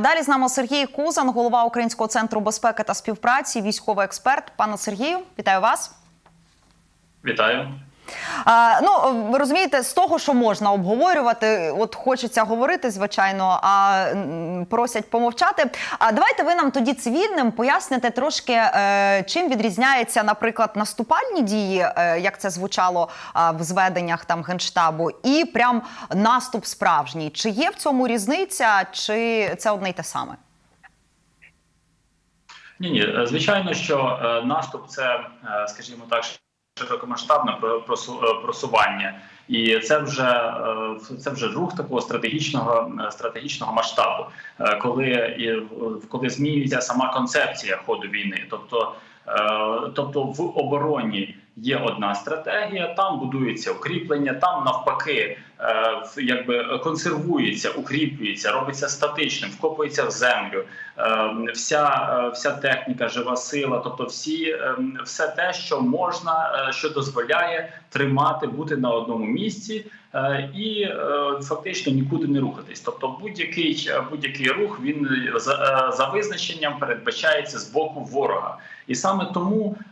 Далі з нами Сергій Кузан, голова Українського центру безпеки та співпраці, військовий експерт. Пане Сергію, вітаю вас. Вітаю. А, ну ви розумієте, з того, що можна обговорювати, от хочеться говорити, звичайно, а просять помовчати. А давайте ви нам тоді цивільним поясните трошки, е, чим відрізняється, наприклад, наступальні дії, е, як це звучало а, в зведеннях там генштабу, і прям наступ справжній. Чи є в цьому різниця, чи це одне й те саме? Ні, ні, е, звичайно, що е, наступ це, е, скажімо так, широкомасштабне е, просування, і це вже е, це вже рух такого стратегічного е, стратегічного масштабу, коли коли змінюється сама концепція ходу війни, тобто. Тобто в обороні є одна стратегія, там будується укріплення, там навпаки, якби консервується, укріплюється, робиться статичним, вкопується в землю. Е, Вся, е, вся техніка, жива сила, тобто всі, е, все те, що можна, е, що дозволяє тримати, бути на одному місці е, і е, фактично нікуди не рухатись. Тобто, будь-який е, будь-який рух він е, за, е, за визначенням передбачається з боку ворога, і саме тому, е,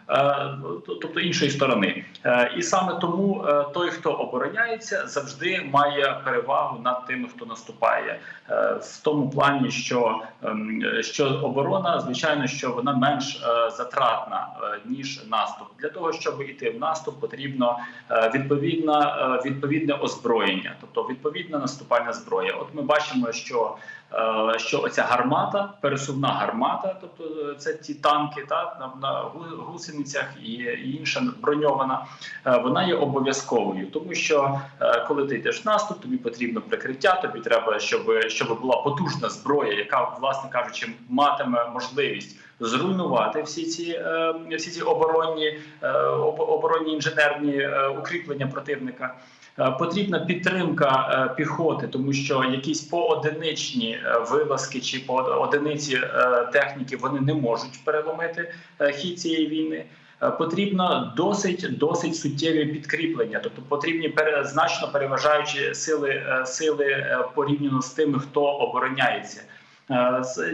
тобто іншої сторони, Е, і саме тому е, той, хто обороняється, завжди має перевагу над тими, хто наступає, Е, в тому плані, що, ем, що оборона, звичайно, що вона менш е, затратна е, ніж наступ. Для того щоб йти в наступ, потрібно е, відповідна е, відповідне озброєння, тобто відповідна наступальна зброя. От ми бачимо, що е, що оця гармата, пересувна гармата, тобто е, це ті танки, та на, гусеницях і, інша броньована, е, вона є обов'язковою, тому що е, коли ти йдеш в наступ, тобі потрібно прикриття, тобі треба, щоб, щоб була потужна зброя, яка, власне кажучи, матиме можливість зруйнувати всі ці е, всі ці оборонні е, оборонні інженерні е, укріплення противника. Е, потрібна підтримка е, піхоти, тому що якісь поодиничні е, вилазки чи по одиниці техніки вони не можуть переломити хід цієї війни. Потрібно досить досить суттєві підкріплення, тобто потрібні значно переважаючі сили сили порівняно з тими, хто обороняється.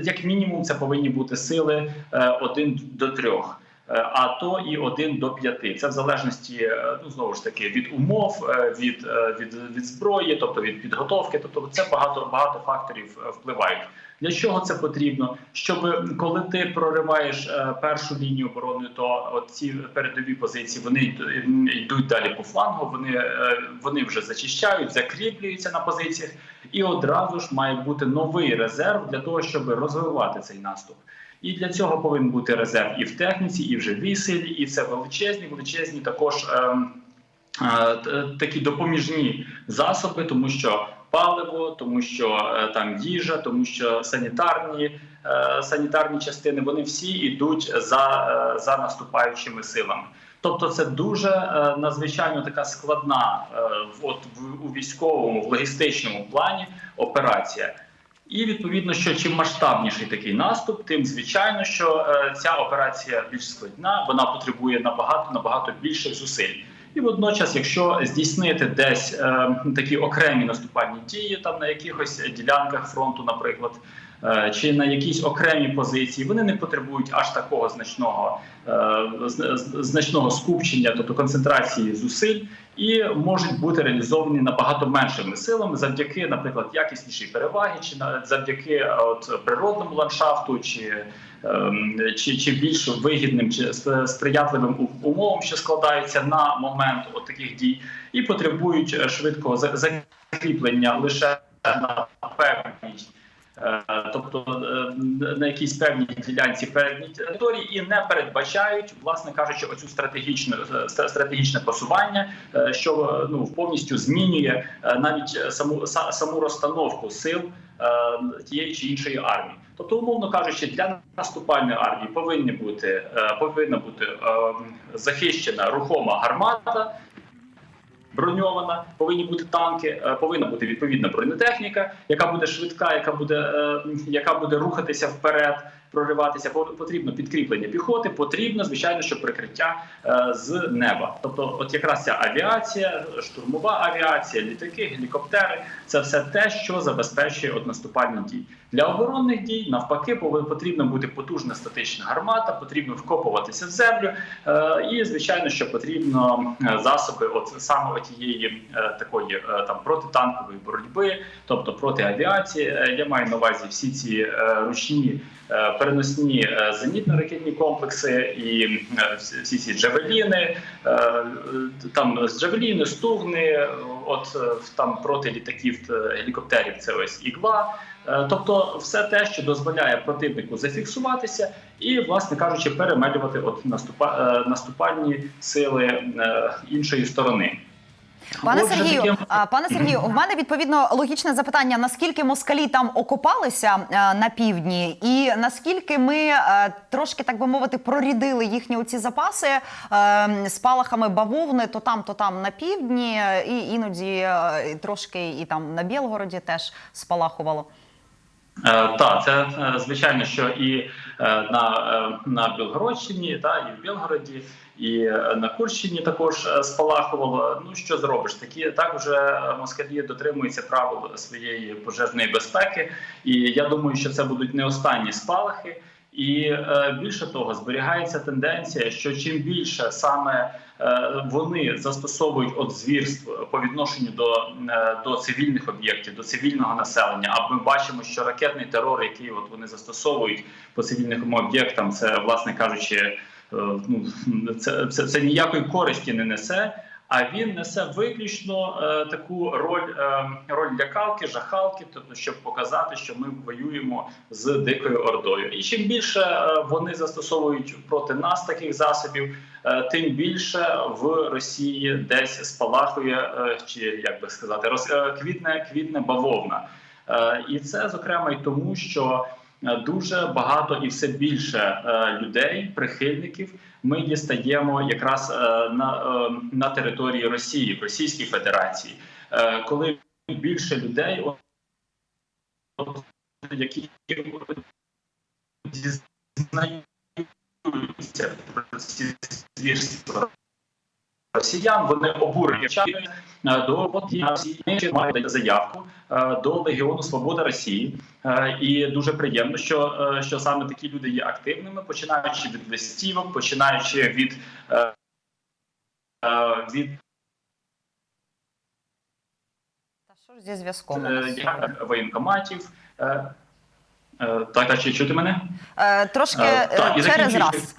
Як мінімум, це повинні бути сили один до трьох а то і один до п'яти. Це в залежності е, ну знову ж таки від умов, е, від, е, від, від зброї, тобто від підготовки. Тобто, це багато багато факторів е, впливають. Для чого це потрібно? Щоб коли ти прориваєш е, першу лінію оборони, то ці передові позиції вони йдуть далі по флангу. Вони, е, вони вже зачищають, закріплюються на позиціях, і одразу ж має бути новий резерв для того, щоб розвивати цей наступ. І для цього повинен бути резерв і в техніці, і в живій силі, і це величезні, величезні також ем, е, такі допоміжні засоби, тому що паливо, тому що е, там їжа, тому що санітарні, е, санітарні частини вони всі йдуть за, е, за наступаючими силами. Тобто, це дуже е, надзвичайно така складна е, от в у військовому, в логістичному плані операція. І відповідно, що чим масштабніший такий наступ, тим звичайно, що е, ця операція більш складна, вона потребує набагато набагато більших зусиль. І водночас, якщо здійснити десь е, такі окремі наступальні дії, там на якихось ділянках фронту, наприклад, чи на якісь окремі позиції, вони не потребують аж такого значного е, значного скупчення, тобто концентрації зусиль, і можуть бути реалізовані набагато меншими силами завдяки, наприклад, якіснішій переваги, чи завдяки е, от природному ландшафту, чи, ем, чи, чи більш вигідним чи сприятливим умовам, що складаються на момент от таких дій, і потребують е, швидкого за- закріплення лише на певній. Е, Тобто е, на якійсь певній ділянці певній території і не передбачають, власне кажучи, оцю стратегічну е, стратегічне просування, що ну повністю змінює навіть саму саму розстановку сил тієї чи іншої армії. Тобто, умовно кажучи, для наступальної армії повинні бути повинна бути е, захищена рухома гармата. Броньована, повинні бути танки, е, повинна бути відповідна бронетехніка, яка буде швидка, яка буде, е, яка буде рухатися вперед. прориватися. по- Потрібно підкріплення піхоти, потрібно звичайно, що прикриття е, з неба. Тобто, от якраз ця авіація, штурмова авіація, літаки, гелікоптери це все те, що забезпечує от наступальні дії. Для оборонних дій навпаки потрібно бути потужна статична гармата, потрібно вкопуватися в землю, е, і звичайно, що потрібно е, засоби, от саме тієї такої е, там протитанкової боротьби, тобто проти авіації. Я маю на увазі всі ці ручні переносні зенітно-ракетні комплекси і всі ці джавеліни, там з джавеліни, стугни, от там проти літаків гелікоптерів це ось ігла. Е, Тобто, все те, що дозволяє противнику зафіксуватися, і, власне кажучи, перемелювати от наступа, е, наступальні сили е, іншої сторони. Пане Отже, Сергію, таким- пане Сергію, в мене відповідно логічне запитання: наскільки москалі там окопалися на півдні, і наскільки ми трошки, так би мовити, прорідили їхні оці запаси спалахами бавовни, то там, то там на півдні, і іноді трошки і там на Білгороді теж спалахувало. Е, Так, це е, звичайно, що і е, на, на Білгородщині, та і в Білгороді, і на Курщині також спалахувало. Ну що зробиш? Такі так вже москалі дотримуються правил своєї пожежної безпеки, і я думаю, що це будуть не останні спалахи. І більше того, зберігається тенденція, що чим більше саме вони застосовують от звірств по відношенню до, е, до цивільних об'єктів, до цивільного населення. А ми бачимо, що ракетний терор, який от вони застосовують по цивільним об'єктам, це власне кажучи, е, ну це, це, це ніякої користі не несе. А він несе виключно е, таку роль, е, роль лякалки, жахалки, тобто щоб показати, що ми воюємо з дикою ордою. І чим більше е, вони застосовують проти нас таких засобів, е, тим більше в Росії десь спалахує, е, чи як би сказати, роз, е, квітне квітне бавовна. Е, і це зокрема й тому, що е, дуже багато і все більше е, людей, прихильників. Ми дістаємо якраз е, на, е, на території Росії, в Російській Федерації, Е, коли більше людей, які дізнаються про ці звірства росіян, вони обурені Е, до Росії мають заявку е, до Легіону Свобода Росії, Е, і дуже приємно, що, що саме такі люди є активними, починаючи від листівок, починаючи від, від Та що ж зі зв'язком? воєнкоматів. Так, так, чи чути мене? Трошки е, так, через раз.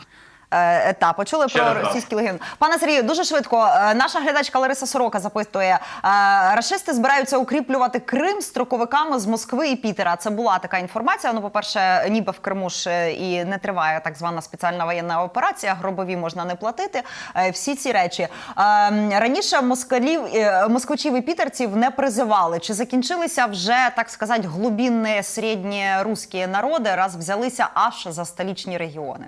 Е, Та почули Через про раз. російський легіон. Пане Сергію, дуже швидко. е, Наша глядачка Лариса Сорока запитує: е, рашисти збираються укріплювати Крим строковиками з Москви і Пітера. Це була така інформація. Ну, по-перше, ніби в Криму ж і не триває так звана спеціальна воєнна операція. Гробові можна не платити. Всі ці речі раніше москалів москвичів і пітерців не призивали. Чи закінчилися вже так сказати глубинні середні русські народи, раз взялися аж за столічні регіони?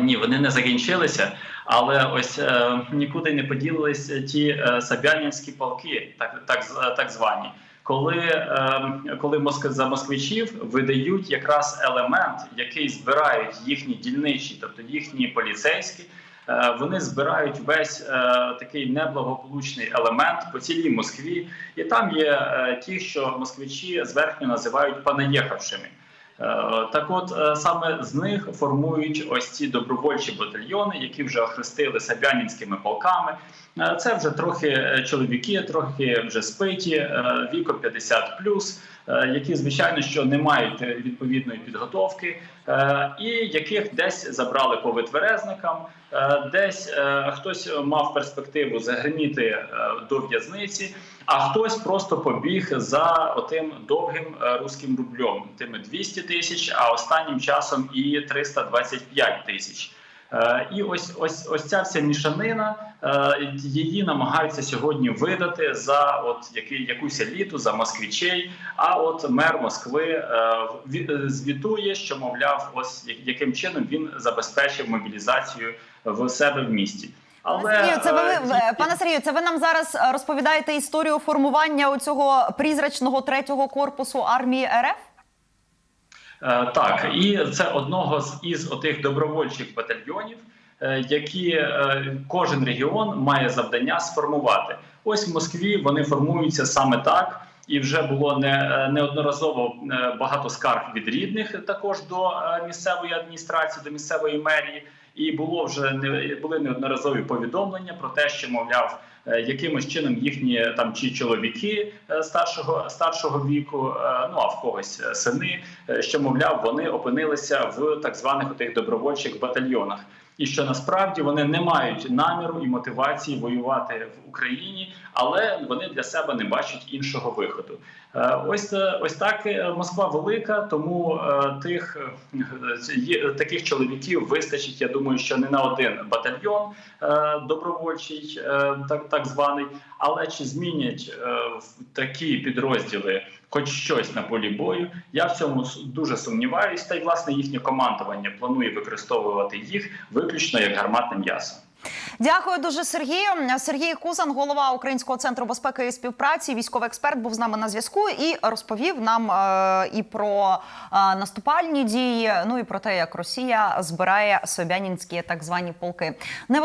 Ні, вони не закінчилися, але ось е, нікуди не поділилися ті е, сабянінські полки, так, так, так звані. Коли, е, коли моск... за москвичів видають якраз елемент, який збирають їхні дільничі, тобто їхні поліцейські, е, вони збирають весь е, такий неблагополучний елемент по цілій Москві, і там є е, ті, що москвичі зверхньо називають панаєхавшими. Е, Так, от е, саме з них формують ось ці добровольчі батальйони, які вже охрестили сабянінськими полками. Е, Це вже трохи чоловіки, трохи вже спиті, віком 50+, е, які звичайно що не мають е, відповідної підготовки, е, і яких десь забрали по витверезникам, е, десь е, хтось мав перспективу загриміти е, до в'язниці. А хтось просто побіг за отим довгим е, руським рублем, тими 200 тисяч, а останнім часом і 325 тисяч. Е, І ось ось ось ця вся мішанина е, її намагаються сьогодні видати за от який якусь еліту, за москвічей. А от мер Москви е, звітує, що мовляв, ось яким чином він забезпечив мобілізацію в себе в місті. Пане Сергію, це ви, ви- пане Сергію, це ви нам зараз розповідаєте історію формування цього призрачного третього корпусу армії РФ? Е, Так, і це одного з із отих добровольчих батальйонів, е, які е, кожен регіон має завдання сформувати. Ось в Москві вони формуються саме так. І вже було не е, неодноразово е, багато скарг від рідних також до е, місцевої адміністрації, до місцевої мерії. І було вже не були неодноразові повідомлення про те, що мовляв, якимось чином їхні там чи чоловіки старшого старшого віку, ну а в когось сини, що мовляв, вони опинилися в так званих отих добровольчих батальйонах. І що насправді вони не мають наміру і мотивації воювати в Україні, але вони для себе не бачать іншого виходу. Е, Ось е, ось так е, Москва велика, тому тих таких чоловіків вистачить. Я думаю, що не на один батальйон добровольчий, так так званий. Але чи змінять такі підрозділи хоч щось на полі бою? Я в цьому дуже сумніваюсь. Та й власне їхнє командування планує використовувати їх виключно як гарматне м'ясо. Дякую дуже, Сергію. Сергій Кузан, голова Українського центру безпеки і співпраці, військовий експерт, був з нами на зв'язку і розповів нам е, і про е, наступальні дії, ну і про те, як Росія збирає собянінські так звані полки.